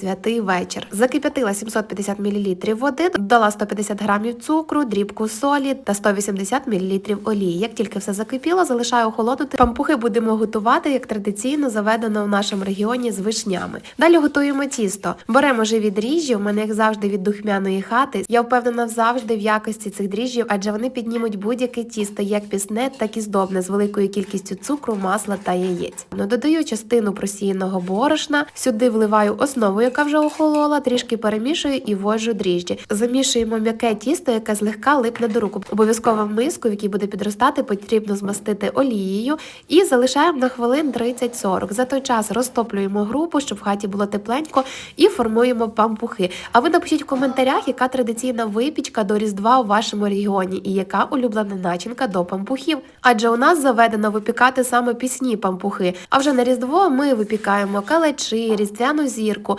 Святий вечір. Закип'ятила 750 мл води, додала 150 грамів цукру, дрібку солі та 180 мл олії. Як тільки все закипіло, залишаю охолонути. Пампухи будемо готувати, як традиційно заведено в нашому регіоні з вишнями. Далі готуємо тісто. Беремо живі дріжджі. У мене як завжди від духмяної хати. Я впевнена завжди в якості цих дріжджів, адже вони піднімуть будь-яке тісто, як пісне, так і здобне з великою кількістю цукру, масла та яєць. Ну, додаю частину просіяного борошна. Сюди вливаю основу, яка вже охолола, трішки перемішую і ввожу дріжджі. Замішуємо м'яке тісто, яке злегка липне до руку. Обов'язково миску, в якій буде підростати, потрібно змастити олією і залишаємо на хвилин 30-40. За той час розтоплюємо групу, щоб в хаті було тепленько, і формуємо пампухи. А ви напишіть в коментарях, яка традиційна випічка до Різдва у вашому регіоні і яка улюблена начинка до пампухів. Адже у нас заведено випікати саме пісні пампухи. А вже на Різдво ми випікаємо калачі, різдвяну зірку.